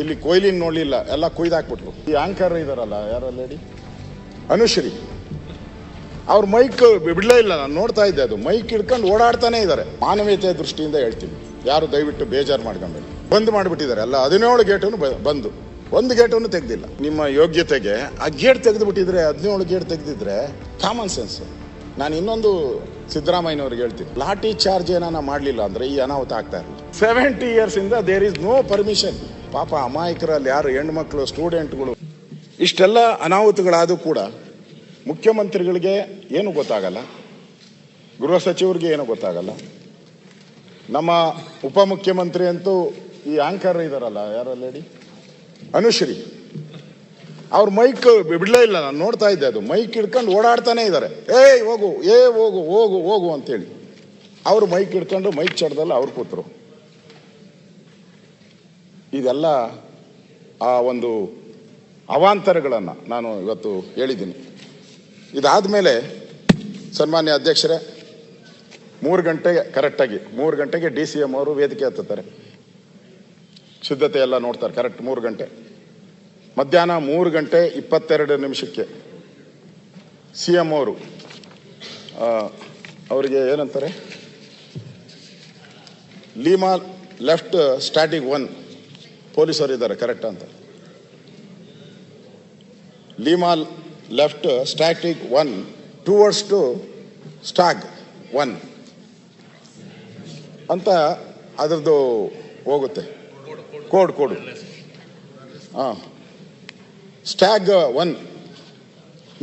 ಇಲ್ಲಿ ಕೊಯ್ಲಿನ ನೋಡಲಿಲ್ಲ, ಎಲ್ಲ ಕೊಯ್ದಾಕ್ಬಿಟ್ರು ಈ ಆಂಕರ್ ಇದಾರಲ್ಲ, ಯಾರ ಲೇಡಿ ಅನುಶ್ರೀ. ಅವ್ರ ಮೈಕ್ ಬಿಡಲೇ ಇಲ್ಲ, ನಾನು ನೋಡ್ತಾ ಇದ್ದೆ ಅದು. ಮೈಕ್ ಹಿಡ್ಕೊಂಡು ಓಡಾಡ್ತಾನೆ ಇದ್ದಾರೆ ಮಾನವೀಯತೆ ದೃಷ್ಟಿಯಿಂದ ಹೇಳ್ತೀನಿ. ಯಾರು ದಯವಿಟ್ಟು ಬೇಜಾರು ಮಾಡ್ಕೊಂಬೇಡಿ. ಬಂದ್ ಮಾಡಿಬಿಟ್ಟಿದ್ದಾರೆ. ಎಲ್ಲ ಹದಿನೇಳು ಗೇಟನ್ನು ಬಂದು. ಒಂದು ಗೇಟನ್ನು ತೆಗ್ದಿಲ್ಲ. ನಿಮ್ಮ ಯೋಗ್ಯತೆಗೆ ಆ ಗೇಟ್ ತೆಗೆದು ಬಿಟ್ಟಿದ್ರೆ ಹದಿನೇಳು ಗೇಟ್ ತೆಗೆದಿದ್ರೆ ಕಾಮನ್ ಸೆನ್ಸ್ ನಾನು ಇನ್ನೊಂದು ಸಿದ್ದರಾಮಯ್ಯನವ್ರಿಗೆ ಹೇಳ್ತೀನಿ. ಲಾಠಿ ಚಾರ್ಜ್ ಏನಾನ ಮಾಡಲಿಲ್ಲ ಅಂದ್ರೆ ಈ ಅನಾಹುತ ಆಗ್ತಾ ಇರಲಿಲ್ಲ ಸೆವೆಂಟಿ ಇಯರ್ಸ್ ಇಂದ ದೇರ್ ಇಸ್ ನೋ ಪರ್ಮಿಷನ್ ಪಾಪ ಅಮಾಯಕರಲ್ಲಿ ಯಾರು ಹೆಣ್ಮಕ್ಳು ಸ್ಟೂಡೆಂಟ್ಗಳು ಇಷ್ಟೆಲ್ಲ ಅನಾಹುತಗಳಾದರೂ ಕೂಡ ಮುಖ್ಯಮಂತ್ರಿಗಳಿಗೆ ಏನು ಗೊತ್ತಾಗಲ್ಲ? ಗೃಹ ಸಚಿವರಿಗೆ ಏನು ಗೊತ್ತಾಗಲ್ಲ? ನಮ್ಮ ಉಪಮುಖ್ಯಮಂತ್ರಿ ಅಂತೂ ಈ ಆಂಕರ್ ಇದಾರಲ್ಲ ಯಾರ ಲೇಡಿ ಅನುಶ್ರೀ. ಅವ್ರ ಮೈಕ್ ಬಿಡಲೇ ಇಲ್ಲ, ನಾನು ನೋಡ್ತಾ ಇದ್ದೆ ಅದು. ಮೈಕ್ ಹಿಡ್ಕೊಂಡು ಓಡಾಡ್ತಾನೆ ಇದ್ದಾರೆ ಏಯ್, ಹೋಗು, ಏ, ಹೋಗು ಹೋಗು ಹೋಗು ಅಂತೇಳಿ. ಅವರು ಮೈಕ್ ಹಿಡ್ಕೊಂಡು ಮೈಕ್ ಚಡ್ದಲ್ಲ, ಅವ್ರು ಕೂತರು. ಇದೆಲ್ಲ ಆ ಒಂದು ಅವಾಂತರಗಳನ್ನು ನಾನು ಇವತ್ತು ಹೇಳಿದ್ದೀನಿ. ಇದಾದ ಮೇಲೆ ಸನ್ಮಾನ್ಯ ಅಧ್ಯಕ್ಷರೇ, ಮೂರು ಗಂಟೆಗೆ ಕರೆಕ್ಟಾಗಿ, ಮೂರು ಗಂಟೆಗೆ ಡಿ ಸಿ ಎಂ ಅವರು ವೇದಿಕೆ ಹತ್ತುತ್ತಾರೆ. ಸಿದ್ಧತೆ ಎಲ್ಲ ನೋಡ್ತಾರೆ, ಕರೆಕ್ಟ್ ಮೂರು ಗಂಟೆ. ಮಧ್ಯಾಹ್ನ ಮೂರು ಗಂಟೆ ಇಪ್ಪತ್ತೆರಡು ನಿಮಿಷಕ್ಕೆ ಸಿ ಎಂ ಅವರು ಅವರಿಗೆ ಏನಂತಾರೆ? ಲೀಮಾ ಲೆಫ್ಟ್ ಸ್ಟ್ಯಾಟಿಕ್ ಒನ್ ಪೊಲೀಸರು ಇದ್ದಾರೆ ಕರೆಕ್ಟ್ ಅಂತ. Lima left static one towards to stag one ಅಂತ ಅದರದ್ದು ಹೋಗುತ್ತೆ. ಕೋಡ್ ಕೋಡು ಹಾಂ. ಸ್ಟ್ಯಾಗ್ ಒನ್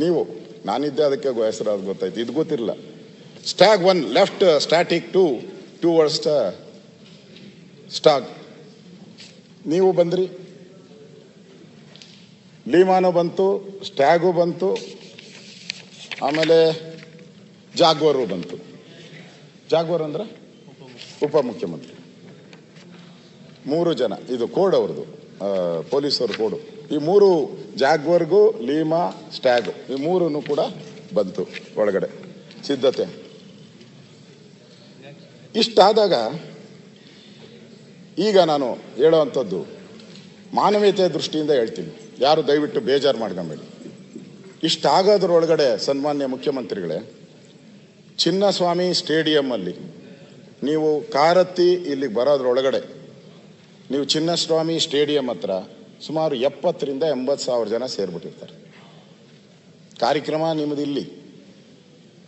ನೀವು, ನಾನಿದ್ದೆ ಅದಕ್ಕೆ ಹೆಸರಾದ ಗೊತ್ತಾಯ್ತು. ಇದು ಗೊತ್ತಿರಲಿಲ್ಲ. Stag one left static to towards stag ನೀವು ಬಂದ್ರಿ. ಲೀಮಾನು ಬಂತು, ಸ್ಟ್ಯಾಗು ಬಂತು, ಆಮೇಲೆ ಜಾಗ್ವರು ಬಂತು. ಜಾಗ್ವರ್ ಅಂದ್ರೆ ಉಪಮುಖ್ಯಮಂತ್ರಿ. ಮೂರು ಜನ, ಇದು ಕೋಡ್ ಅವ್ರದ್ದು ಪೊಲೀಸವ್ರ ಕೋಡು. ಈ ಮೂರು ಜಾಗ್ವರ್ಗು, ಲೀಮಾ, ಸ್ಟ್ಯಾಗು, ಈ ಮೂರೂ ಕೂಡ ಬಂತು ಒಳಗಡೆ. ಸಿದ್ಧತೆ. ಇಷ್ಟಾದಾಗ ಈಗ ನಾನು ಹೇಳುವಂಥದ್ದು, ಮಾನವೀಯತೆಯ ದೃಷ್ಟಿಯಿಂದ ಹೇಳ್ತೀನಿ. ಯಾರು ದಯವಿಟ್ಟು ಬೇಜಾರು ಮಾಡ್ಕೊಂಬೇಡಿ. ಇಷ್ಟಾಗೋದ್ರೊಳಗಡೆ ಸನ್ಮಾನ್ಯ ಮುಖ್ಯಮಂತ್ರಿಗಳೇ, ಚಿನ್ನಸ್ವಾಮಿ ಸ್ಟೇಡಿಯಮ್ಮಲ್ಲಿ ನೀವು ಕಾರತ್ತಿ ಇಲ್ಲಿಗೆ ಬರೋದ್ರೊಳಗಡೆ ನೀವು ಚಿನ್ನಸ್ವಾಮಿ ಸ್ಟೇಡಿಯಂ ಹತ್ರ ಸುಮಾರು ಎಪ್ಪತ್ತರಿಂದ ಎಂಬತ್ತು ಸಾವಿರ ಜನ ಸೇರ್ಬಿಟ್ಟಿರ್ತಾರೆ. ಕಾರ್ಯಕ್ರಮ ನಿಮ್ಮದು ಇಲ್ಲಿ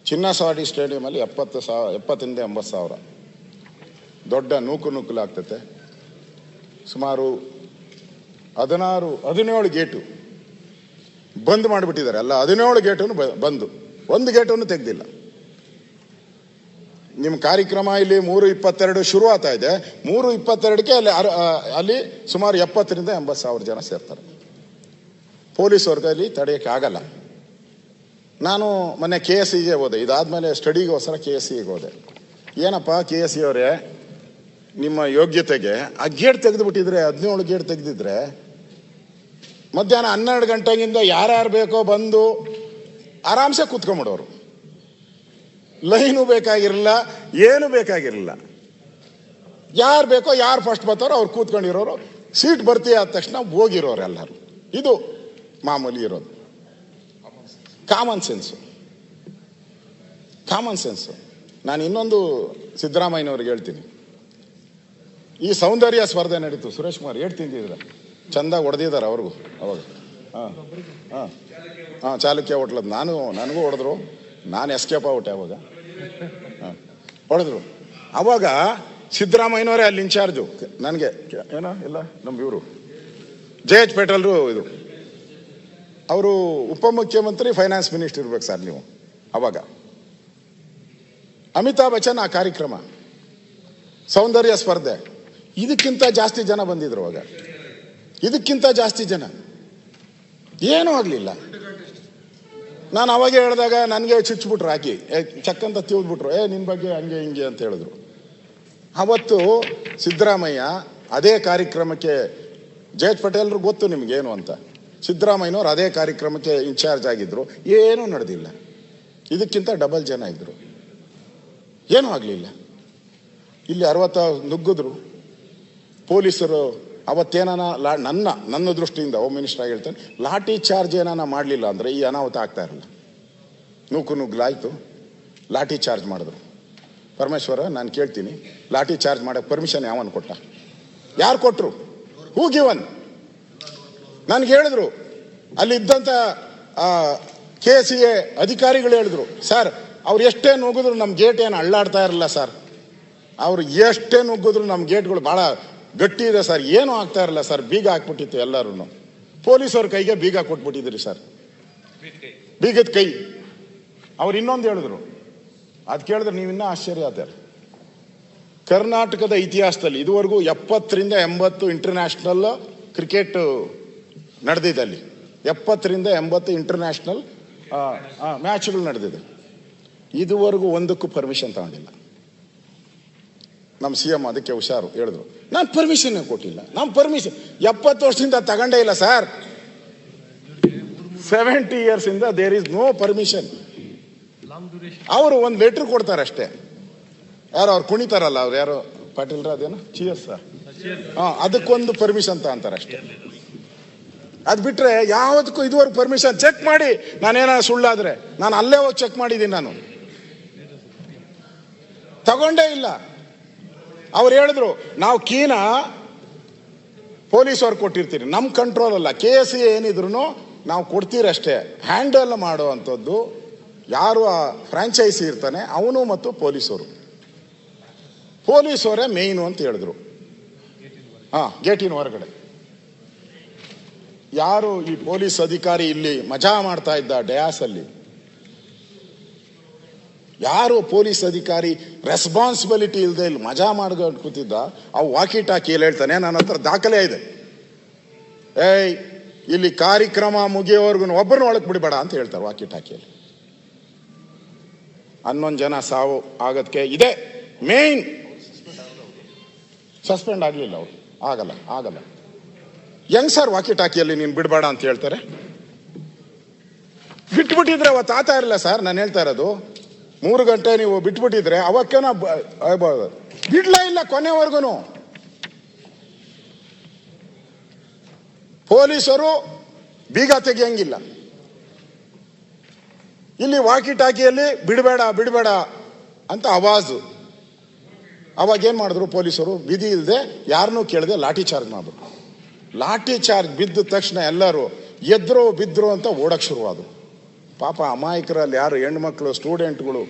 ಚಿನ್ನಸ್ವಾಮಿ ಸ್ಟೇಡಿಯಮಲ್ಲಿ ಎಪ್ಪತ್ತು ಸಾವಿರ, ಎಪ್ಪತ್ತರಿಂದ ಎಂಬತ್ತು ಸಾವಿರ. ದೊಡ್ಡ ನೂಕು ನುಗ್ಗಲಾಗ್ತತೆ ಸುಮಾರು ಹದಿನಾರು, ಹದಿನೇಳು ಗೇಟು ಬಂದ್ ಮಾಡಿಬಿಟ್ಟಿದ್ದಾರೆ. ಅಲ್ಲ, ಹದಿನೇಳು ಗೇಟನ್ನು ಬಂದು. ಒಂದು ಗೇಟನ್ನು ತೆಗೆದಿಲ್ಲ. ನಿಮ್ಮ ಕಾರ್ಯಕ್ರಮ ಇಲ್ಲಿ ಮೂರು ಇಪ್ಪತ್ತೆರಡು ಶುರು ಆಗ್ತಾ ಇದೆ. ಮೂರು ಇಪ್ಪತ್ತೆರಡಕ್ಕೆ ಅಲ್ಲಿ ಅಲ್ಲಿ ಸುಮಾರು ಎಪ್ಪತ್ತರಿಂದ ಎಂಬತ್ತು ಸಾವಿರ ಜನ ಸೇರ್ತಾರೆ. ಪೊಲೀಸ್ ವರ್ಗದಲ್ಲಿ ತಡೆಯೋಕ್ಕೆ ಆಗಲ್ಲ. ನಾನು ಮೊನ್ನೆ ಕೆ ಎಸ್ ಸಿಗೆ ಹೋದೆ. ಇದಾದಮೇಲೆ ಸ್ಟಡಿಗೋಸ್ಕರ ಕೆ ಎಸ್ ಸಿಗೆ ಹೋದೆ. ಏನಪ್ಪ ಕೆ ಎಸ್ ಸಿ ಅವರೇ? ನಿಮ್ಮ ಯೋಗ್ಯತೆಗೆ ಆ ಗೇಟ್ ತೆಗೆದುಬಿಟ್ಟಿದ್ರೆ, ಹದಿನೇಳು ಗೇಟ್ ತೆಗೆದಿದ್ರೆ, ಮಧ್ಯಾಹ್ನ ಹನ್ನೆರಡು ಗಂಟೆಗಿಂದ ಯಾರ್ಯಾರು ಬೇಕೋ ಬಂದು ಆರಾಮ್ಸೆ ಕೂತ್ಕೊಂಬಿಡೋರು. ಲೈನು ಬೇಕಾಗಿರಲಿಲ್ಲ, ಏನು ಬೇಕಾಗಿರಲಿಲ್ಲ. ಯಾರು ಬೇಕೋ ಯಾರು ಫಸ್ಟ್ ಬರ್ತಾರೋ ಅವ್ರು ಕೂತ್ಕೊಂಡಿರೋರು ಸೀಟ್ ಬರ್ತೀಯ ಆದ ತಕ್ಷಣ ಹೋಗಿರೋರು ಎಲ್ಲರೂ. ಇದು ಮಾಮೂಲಿ ಇರೋದು. ಕಾಮನ್ ಸೆನ್ಸು ಕಾಮನ್ ಸೆನ್ಸು ನಾನು ಇನ್ನೊಂದು ಸಿದ್ದರಾಮಯ್ಯನವ್ರಿಗೆ ಹೇಳ್ತೀನಿ. ಈ ಸೌಂದರ್ಯ ಸ್ಪರ್ಧೆ ನಡೀತು. ಸುರೇಶ್ ಕುಮಾರ್ ಏಟ್ ತಿಂದಿದ್ರು. ಚಂದ ಹೊಡೆದಿದ್ದಾರೆ ಅವ್ರಿಗೂ ಅವಾಗ. ಹಾಂ ಹಾಂ. ಹಾಂ, ಚಾಲುಕ್ಯ ಹೊಟ್ಲದ್ದು ನಾನು, ನನಗೂ ಹೊಡೆದ್ರು. ನಾನು ಎಸ್ಕೇಪ್ ಆಗ್ಬಿಟ್ಟೆ ಅವಾಗ. ಹಾಂ, ಹೊಡೆದ್ರು. ಅವಾಗ ಸಿದ್ದರಾಮಯ್ಯನವರೇ ಅಲ್ಲಿ ಇನ್ಚಾರ್ಜು ನನಗೆ, ಏನೋ, ಇಲ್ಲ ನಮ್ಮ ಇವರು. ಜೆ ಎಚ್ ಪೇಟಲ್ರು ಇದು. ಅವರು ಉಪಮುಖ್ಯಮಂತ್ರಿ ಫೈನಾನ್ಸ್ ಮಿನಿಸ್ಟರ್ ಇರ್ಬೇಕು ಸರ್ ನೀವು, ಅವಾಗ. ಅಮಿತಾಬ್ ಬಚ್ಚನ್ ಆ ಕಾರ್ಯಕ್ರಮ. ಸೌಂದರ್ಯ ಸ್ಪರ್ಧೆ. ಇದಕ್ಕಿಂತ ಜಾಸ್ತಿ ಜನ ಬಂದಿದ್ರು ಅವಾಗ. ಇದಕ್ಕಿಂತ ಜಾಸ್ತಿ ಜನ. ಏನೂ ಆಗಲಿಲ್ಲ. ನಾನು ಅವಾಗ ಹೇಳಿದಾಗ ನನಗೆ ಚುಚ್ಚಿಬಿಟ್ರು ಹಾಕಿ ಚಕ್ಕಂತ ತಿಳಿದ್ಬಿಟ್ರು ಏ ನಿನ್ನ ಬಗ್ಗೆ ಹಂಗೆ ಹಿಂಗೆ ಅಂತ ಹೇಳಿದ್ರು. ಅವತ್ತು ಸಿದ್ದರಾಮಯ್ಯ ಅದೇ ಕಾರ್ಯಕ್ರಮಕ್ಕೆ, ಜಯೇಶ್ ಪಟೇಲ್ರು ಗೊತ್ತು ನಿಮಗೇನು ಅಂತ. ಸಿದ್ದರಾಮಯ್ಯನವ್ರು ಅದೇ ಕಾರ್ಯಕ್ರಮಕ್ಕೆ ಇನ್ಚಾರ್ಜ್ ಆಗಿದ್ರು. ಏನೂ ನಡೆದಿಲ್ಲ. ಇದಕ್ಕಿಂತ ಡಬಲ್ ಜನ ಇದ್ರು. ಏನೂ ಆಗಲಿಲ್ಲ. ಇಲ್ಲಿ ಅರವತ್ತ ನುಗ್ಗಿದ್ರು. ಪೊಲೀಸರು ಅವತ್ತೇನಾನ ಲಾ, ನನ್ನ ನನ್ನ ದೃಷ್ಟಿಯಿಂದ ಹೋಮ್ ಮಿನಿಸ್ಟರ್ ಆಗಿ ಹೇಳ್ತೇನೆ, ಲಾಠಿ ಚಾರ್ಜ್ ಏನಾನ ಮಾಡಲಿಲ್ಲ ಅಂದರೆ ಈ ಅನಾಹುತ ಆಗ್ತಾ ಇರಲ್ಲ. ನೂಕು ನುಗ್ಲಾಯ್ತು ಲಾಠಿ ಚಾರ್ಜ್ ಮಾಡಿದ್ರು. ಪರಮೇಶ್ವರ, ನಾನು ಕೇಳ್ತೀನಿ, ಲಾಠಿ ಚಾರ್ಜ್ ಮಾಡೋಕ್ಕೆ ಪರ್ಮಿಷನ್ ಯಾವನ್ ಕೊಟ್ಟ? ಯಾರು ಕೊಟ್ಟರು ಹೂ ಗಿವನ್ ನನಗೆ ಹೇಳಿದ್ರು. ಅಲ್ಲಿದ್ದಂಥ ಕೆ ಸಿ ಎ ಅಧಿಕಾರಿಗಳು ಹೇಳಿದ್ರು ಸರ್ ಅವ್ರು ಎಷ್ಟೇ ನುಗ್ಗಿದ್ರು ನಮ್ಮ ಗೇಟ್ ಏನು ಅಳ್ಳಾಡ್ತಾ ಇರಲಿಲ್ಲ ಸರ್ ಅವ್ರು ಎಷ್ಟೇ ನುಗ್ಗಿದ್ರು ನಮ್ಮ ಗೇಟ್ಗಳು ಭಾಳ ಗಟ್ಟಿ ಇದೆ ಸರ್. ಏನೂ ಆಗ್ತಾ ಇರಲ್ಲ ಸರ್. ಬೀಗ ಹಾಕ್ಬಿಟ್ಟಿತ್ತು ಎಲ್ಲರೂ ಪೊಲೀಸವ್ರ ಕೈಗೆ ಬೀಗ ಕೊಟ್ಬಿಟ್ಟಿದ್ರಿ ಸರ್. ಬೀಗದ ಕೈ. ಅವ್ರು ಇನ್ನೊಂದು ಹೇಳಿದ್ರು. ಅದು ಕೇಳಿದ್ರೆ ನೀವು ಇನ್ನೂ ಆಶ್ಚರ್ಯ ಆದ ಕರ್ನಾಟಕದ ಇತಿಹಾಸದಲ್ಲಿ ಇದುವರೆಗೂ ಎಪ್ಪತ್ತರಿಂದ ಎಂಬತ್ತು ಇಂಟರ್ನ್ಯಾಷನಲ್ ಕ್ರಿಕೆಟ್ ನಡೆದಿದೆ ಅಲ್ಲಿ. ಎಪ್ಪತ್ತರಿಂದ ಎಂಬತ್ತು ಇಂಟರ್ನ್ಯಾಷನಲ್ ಮ್ಯಾಚ್ಗಳು ನಡೆದಿದೆ. ಇದುವರೆಗೂ ಒಂದಕ್ಕೂ ಪರ್ಮಿಷನ್ ತಗೊಂಡಿಲ್ಲ. ನಮ್ಮ ಸಿ ಎಂ ಅದಕ್ಕೆ ಹುಷಾರು, ಹೇಳಿದ್ರು. ನಾನು ಪರ್ಮಿಷನ್ ಕೊಟ್ಟಿಲ್ಲ. ನಮ್ಮ ಪರ್ಮಿಷನ್ ಎಪ್ಪತ್ತು ವರ್ಷದಿಂದ ತಗೊಂಡೇ ಇಲ್ಲ ಸರ್ ಸೆವೆಂಟಿ ಇಯರ್ಸ್ ಇಂದ ದೇರ್ ಇಸ್ ನೋ ಪರ್ಮಿಷನ್ ಅವರು ಒಂದು ಲೆಟ್ರ್ ಕೊಡ್ತಾರೆ ಅಷ್ಟೇ. ಯಾರು ಅವ್ರು ಕುಣಿತಾರಲ್ಲ, ಅವ್ರು ಯಾರು ಪಾಟೀಲ್ರ ಅದೇನು? ಚಿಯರ್ಸ್ ಹಾಂ, ಅದಕ್ಕೊಂದು ಪರ್ಮಿಷನ್ ತಗೊಂತಾರೆ ಅಷ್ಟೇ. ಅದು ಬಿಟ್ಟರೆ ಯಾವುದಕ್ಕೂ ಇದುವರೆಗೂ ಪರ್ಮಿಷನ್ ಚೆಕ್ ಮಾಡಿ, ನಾನೇನಾದ್ರು ಸುಳ್ಳಾದ್ರೆ, ನಾನು ಅಲ್ಲೇ ಹೋಗಿ ಚೆಕ್ ಮಾಡಿದ್ದೀನಿ ನಾನು. ತಗೊಂಡೇ ಇಲ್ಲ. ಅವ್ರು ಹೇಳಿದ್ರು, ನಾವು ಕೀನ ಪೊಲೀಸವ್ರು ಕೊಟ್ಟಿರ್ತೀರಿ ನಮ್ಮ ಕಂಟ್ರೋಲ್ ಅಲ್ಲ. ಕೆ ಎಸ್ ಸಿ ಏನಿದ್ರು ನಾವು ಕೊಡ್ತೀರಷ್ಟೇ. ಹ್ಯಾಂಡಲ್ ಮಾಡುವಂಥದ್ದು ಯಾರು ಆ ಫ್ರಾಂಚೈಸಿ ಇರ್ತಾನೆ, ಅವನು ಮತ್ತು ಪೊಲೀಸರು ಪೊಲೀಸವರೇ ಮೇಯ್ನು ಅಂತ ಹೇಳಿದ್ರು. ಹಾ, ಗೇಟಿನ ಹೊರಗಡೆ. ಯಾರು ಈ ಪೊಲೀಸ್ ಅಧಿಕಾರಿ ಇಲ್ಲಿ ಮಜಾ ಮಾಡ್ತಾ ಇದ್ದ ಡಯಾಸ್ ಅಲ್ಲಿ ಯಾರು ಪೊಲೀಸ್ ಅಧಿಕಾರಿ ರೆಸ್ಪಾನ್ಸಿಬಿಲಿಟಿ ಇಲ್ಲದೆ ಇಲ್ಲಿ ಮಜಾ ಮಾಡ್ಕೊಂಡು ಕೂತಿದ್ದ, ಆ ವಾಕಿ ಟಾಕಿಯಲ್ಲಿ ಹೇಳ್ತಾನೆ, ನನ್ನ ಹತ್ರ ದಾಖಲೆ ಇದೆ. ಏಯ್, ಇಲ್ಲಿ ಕಾರ್ಯಕ್ರಮ ಮುಗಿಯೋವರೆಗೂ ಒಬ್ಬರನ್ನ ಒಳಗೆ ಬಿಡಬೇಡ ಅಂತ ಹೇಳ್ತಾರೆ ವಾಕಿ ಟಾಕಿಯಲ್ಲಿ ಹನ್ನೊಂದು ಜನ ಸಾವು ಆಗೋದಕ್ಕೆ ಇದೆ ಮೇನ್ ಸಸ್ಪೆಂಡ್ ಆಗಲಿಲ್ಲ ಅವರು. ಆಗಲ್ಲ ಆಗಲ್ಲ. ಹೆಂಗ್ ಸರ್ ವಾಕಿ ಟಾಕಿಯಲ್ಲಿ ನೀನು ಬಿಡಬೇಡ ಅಂತ ಹೇಳ್ತಾರೆ? ಬಿಟ್ಬಿಟ್ಟಿದ್ರೆ ಅವತ್ತು ಆತ ಇರಲಿಲ್ಲ ಸರ್, ನಾನು ಹೇಳ್ತಾ ಇರೋದು. ಮೂರು ಗಂಟೆ ನೀವು ಬಿಟ್ಬಿಟ್ಟಿದ್ರೆ ಅವಕ್ಕೇನ. ಬಿಡ್ಲೇ ಇಲ್ಲ ಕೊನೆವರೆಗೂ ಪೊಲೀಸರು ಬೀಗ ತೆಗಿಯಂಗಿಲ್ಲ. ಇಲ್ಲಿ ವಾಕಿ ಟಾಕಿಯಲ್ಲಿ ಬಿಡಬೇಡ ಬಿಡಬೇಡ ಅಂತ ಅವಾಜು ಅವಾಗ ಏನು ಮಾಡಿದ್ರು ಪೊಲೀಸರು? ಬಿದಿ ಇಲ್ಲದೆ ಯಾರನ್ನೂ ಕೇಳದೆ ಲಾಠಿ ಚಾರ್ಜ್ ಮಾಡಿದ್ರು ಲಾಠಿ ಚಾರ್ಜ್ ಬಿದ್ದ ತಕ್ಷಣ ಎಲ್ಲರೂ ಎದ್ರು ಬಿದ್ದರು ಅಂತ ಓಡಕ್ಕೆ ಶುರುವಾದರು. ಪಾಪ ಅಮಾಯಕರಲ್ಲಿ ಯಾರು ಹೆಣ್ಮಕ್ಳು ಸ್ಟೂಡೆಂಟ್ಗಳು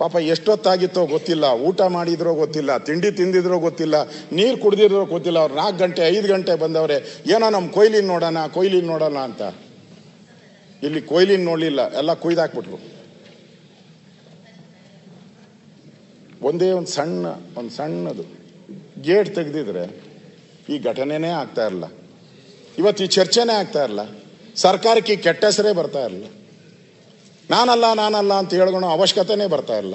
ಪಾಪ ಎಷ್ಟೊತ್ತಾಗಿತ್ತೋ ಗೊತ್ತಿಲ್ಲ. ಊಟ ಮಾಡಿದ್ರೋ ಗೊತ್ತಿಲ್ಲ, ತಿಂಡಿ ತಿಂದಿದ್ರೋ ಗೊತ್ತಿಲ್ಲ, ನೀರು ಕುಡ್ದಿದ್ರೋ ಗೊತ್ತಿಲ್ಲ. ಅವ್ರು ನಾಲ್ಕು ಗಂಟೆ, ಐದು ಗಂಟೆ ಬಂದವ್ರೆ, ಏನೋ ನಮ್ಮ ಕೊಯ್ಲಿನ ನೋಡೋಣ ಕೊಯ್ಲಿನ ನೋಡೋಣ ಅಂತ. ಇಲ್ಲಿ ಕೊಯ್ಲಿನ ನೋಡಲಿಲ್ಲ, ಎಲ್ಲ ಕುಯ್ದಾಕ್ಬಿಟ್ರು. ಒಂದೇ ಒಂದು ಸಣ್ಣ, ಒಂದು ಸಣ್ಣದು ಗೇಟ್ ತೆಗೆದಿದ್ರೆ ಈ ಘಟನೆನೇ ಆಗ್ತಾ ಇರಲ್ಲ. ಇವತ್ತು ಈ ಚರ್ಚೆನೇ ಆಗ್ತಾ ಇರಲ್ಲ. ಸರ್ಕಾರಕ್ಕೆ ಕೆಟ್ಟ ಹೆಸರೇ ಬರ್ತಾ ಇರಲ್ಲ. ನಾನಲ್ಲ ನಾನಲ್ಲ ಅಂತ ಹೇಳ್ಕೊಳೋ ಅವಶ್ಯಕತೆನೇ ಬರ್ತಾ ಇರಲ್ಲ